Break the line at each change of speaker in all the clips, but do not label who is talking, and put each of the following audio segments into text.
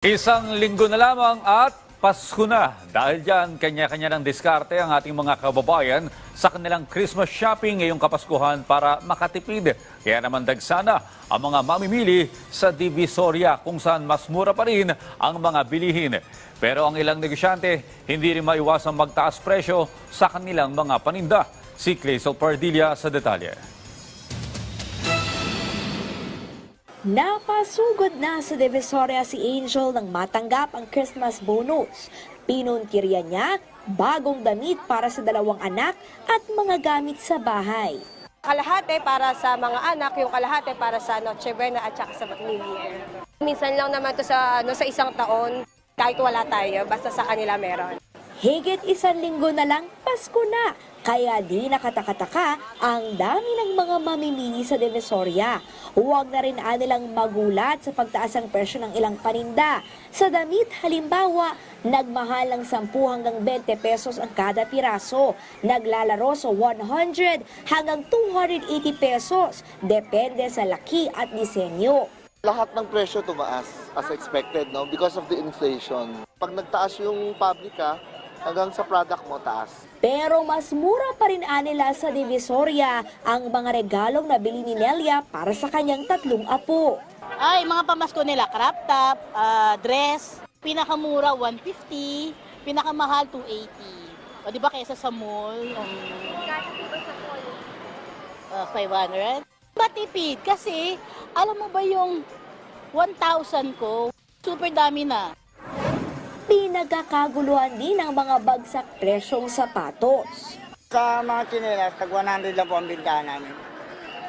Isang linggo na lamang at Pasko na. Dahil dyan, kanya-kanya ng diskarte ang ating mga kababayan sa kanilang Christmas shopping ngayong Kapaskuhan para makatipid. Kaya naman dagsana ang mga mamimili sa Divisoria kung saan mas mura pa rin ang mga bilihin. Pero ang ilang negosyante hindi rin maiwasang magtaas presyo sa kanilang mga paninda. Si Clazel Pardilla sa detalye.
Napasugod na sa Divisoria si Angel nang matanggap ang Christmas bonus. Pinunkirya niya bagong damit para sa dalawang anak at mga gamit sa bahay.
Kalahati para sa mga anak, yung kalahati para sa Noche Buena at saka sa New Year. Minsan lang naman to sa, ano, sa isang taon, kahit wala tayo, basta sa kanila meron.
Higit isang linggo na lang, Pasko na. Kaya di nakatakataka ang dami ng mga mamimili sa Divisoria. Huwag na rin anilang magulat sa pagtaas ng presyo ng ilang paninda. Sa damit, halimbawa, nagmahal ng 10 hanggang 20 pesos ang kada piraso. Naglalaro sa 100 hanggang 280 pesos. Depende sa laki at disenyo.
lahat ng presyo tumaas as expected no because of the inflation. Pag nagtaas yung pabrika, hanggang sa product mo taas.
Pero mas mura pa rin anila sa Divisoria ang mga regalong nabili ni Nelia para sa kanyang tatlong apo.
Ay, mga pamasko nila, crop top, ah, dress, pinakamura 150, pinakamahal 280. O di ba kaysa sa mall? Um, uh, 500. Matipid kasi alam mo ba yung 1,000 ko, super dami na.
Pinagkakaguluhan din ang mga bagsak presyong sapatos.
Sa mga chinelas, tag 100 lang po ang bintahan namin.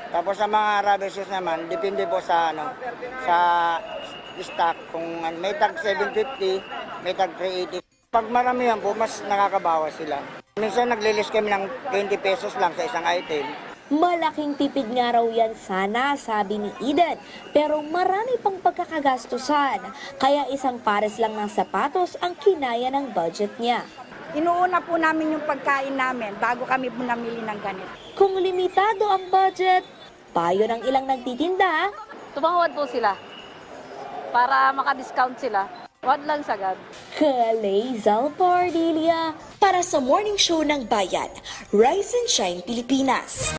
Tapos sa mga rubber shoes naman, depende po sa ano, sa stock. Kung ano, may tag 750, may tag 380. Pag maramihan po, mas nakakabawas sila. Minsan naglilis kami ng 20 pesos lang sa isang item.
Malaking tipid nga raw yan sana, sabi ni Eden. Pero marami pang pagkakagastusan. Kaya isang pares lang ng sapatos ang kinaya ng budget niya.
Inuuna po namin yung pagkain namin bago kami po namili ng ganito.
Kung limitado ang budget, payo ng ilang nagtitinda,
tumawad po sila para maka-discount sila. Wag lang sagad.
Kalezal Pardilia para sa Morning Show ng Bayan, Rise and Shine Pilipinas.